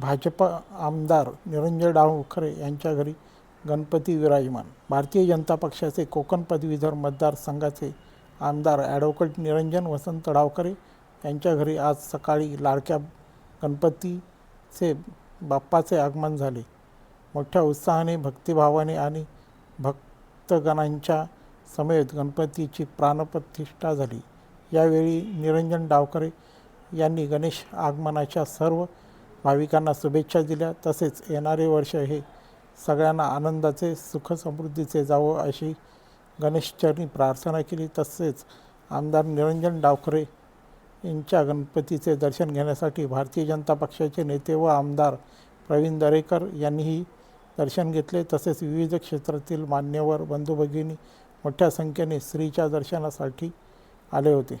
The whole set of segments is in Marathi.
भाजप आमदार निरंजन डावखरे यांच्या घरी गणपती विराजमान. भारतीय जनता पक्षाचे कोकण पदवीधर मतदारसंघाचे आमदार ॲडव्होकेट निरंजन वसंत डावखरे यांच्या घरी आज सकाळी लाडक्या गणपतीचे बाप्पाचे आगमन झाले. मोठ्या उत्साहाने भक्तिभावाने आणि भक्तगणांच्या समेत गणपतीची प्राणप्रतिष्ठा झाली. यावेळी निरंजन डावकरे यांनी गणेश आगमनाच्या सर्व भाविकांना शुभेच्छा दिल्या. तसेच येणारे वर्ष हे सगळ्यांना आनंदाचे सुखसमृद्धीचे जावं अशी गणेशचरणी प्रार्थना केली. तसेच आमदार निरंजन डावखरे यांच्या गणपतीचे दर्शन घेण्यासाठी भारतीय जनता पक्षाचे नेते व आमदार प्रवीण दरेकर यांनीही दर्शन घेतले. तसेच विविध क्षेत्रातील मान्यवर बंधू भगिनी मोठ्या संख्येने श्रीच्या दर्शनासाठी आले होते.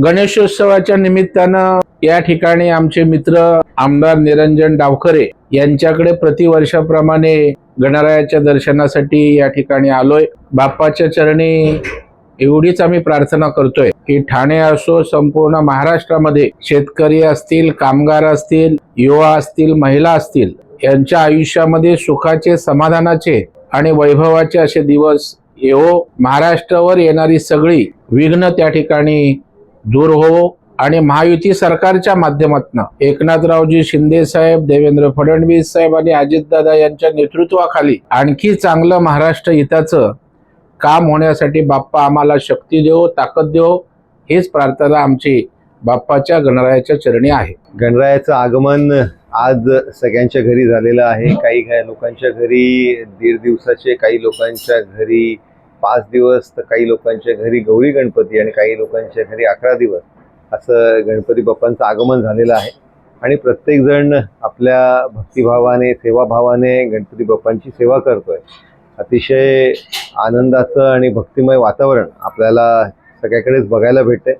गणेशोत्सवाच्या निमित्तानं या ठिकाणी आमचे मित्र आमदार निरंजन डावखरे यांच्याकडे प्रतिवर्षाप्रमाणे गणरायाच्या दर्शनासाठी या ठिकाणी आलोय. बाप्पाच्या चरणी एवढीच आम्ही प्रार्थना करतोय की ठाणे असो संपूर्ण महाराष्ट्रामध्ये शेतकरी असतील कामगार असतील युवा असतील महिला असतील यांच्या आयुष्यामध्ये सुखाचे समाधानाचे आणि वैभवाचे असे दिवस येवो. महाराष्ट्रावर येणारी सगळी विघ्न त्या ठिकाणी दूर हो आणि महायुती सरकारच्या माध्यमातून एकनाथरावजी शिंदे साहेब देवेंद्र फडणवीस साहेब आणि अजितदादा यांच्या नेतृत्वाखाली आणखी चांगलं महाराष्ट्र हिताचं काम होण्यासाठी बाप्पा आम्हाला शक्ती देव ताकद देव हीच प्रार्थना आमची बाप्पाच्या गणरायाच्या चरणी आहे. गणरायाचं आगमन आज सगळ्यांच्या घरी झालेलं आहे. काही काही लोकांच्या घरी दीड दिवसाचे काही लोकांच्या घरी पाच दिवस तर काही लोकांच्या घरी गौरी गणपती आणि काही लोकांच्या घरी अकरा दिवस असं गणपती बाप्पांचं आगमन झालेलं आहे. आणि प्रत्येकजण आपल्या भक्तिभावाने सेवाभावाने गणपती बाप्पांची सेवा करतोय. अतिशय आनंदाचं आणि भक्तिमय वातावरण आपल्याला सगळ्याकडेच बघायला भेटतंय.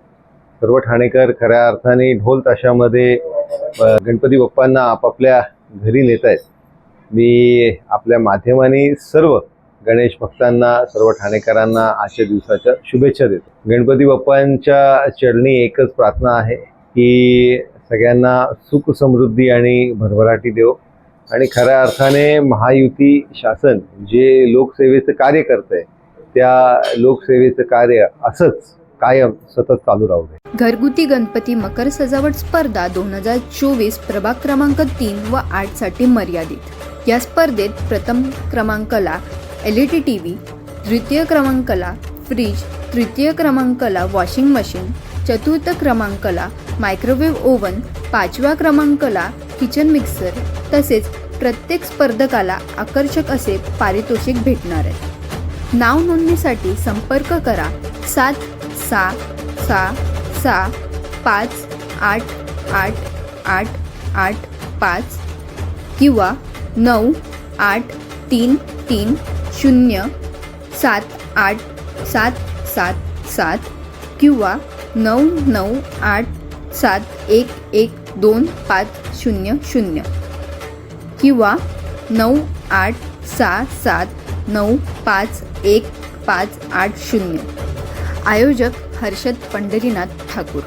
सर्व ठाणेकर खऱ्या अर्थाने ढोल ताशामध्ये गणपती बाप्पांना आपापल्या घरी नेत आहेत मी आपल्या माध्यमाने सर्व गणेश भक्तांना सर्व ठाणेकरांना आजच्या दिवसाच्या शुभेच्छा देतो. गणपती बाप्पांच्या चरणी एकच प्रार्थना आहे की सगळ्यांना सुख समृद्धी आणि भरभराटी देव. आणि खऱ्या अर्थाने महायुती शासन जे लोकसेवेचं कार्य करत आहे त्या लोकसेवेचं कार्य असंच कायम सतत चालू राहू दे. घरगुती गणपती मकर सजावट स्पर्धा दोन हजार चोवीस प्रभाग क्रमांक तीन व आठसाठी मर्यादित. या स्पर्धेत प्रथम क्रमांकाला L E D T V द्वितीय क्रमांकाला फ्रीज तृतीय क्रमांकाला वॉशिंग मशीन चतुर्थ क्रमांकाला मायक्रोवेव्ह ओव्हन पाचव्या क्रमांकाला किचन मिक्सर तसेच प्रत्येक स्पर्धकाला आकर्षक असे पारितोषिक भेटणार आहे नाव नोंदणीसाठी संपर्क करा सात सहा सहा सहा पाच आठ आठ आठ आठ पाच किंवा नऊ आठ तीन तीन शून्य सात आठ सात सात सात किंवा नऊ नऊ आठ सात एक एक दोन पाच शून्य शून्य किंवा नऊ आठ सहा सात नऊ पाच एक पाच आठ शून्य. आयोजक हर्षद पंढरीनाथ ठाकूर.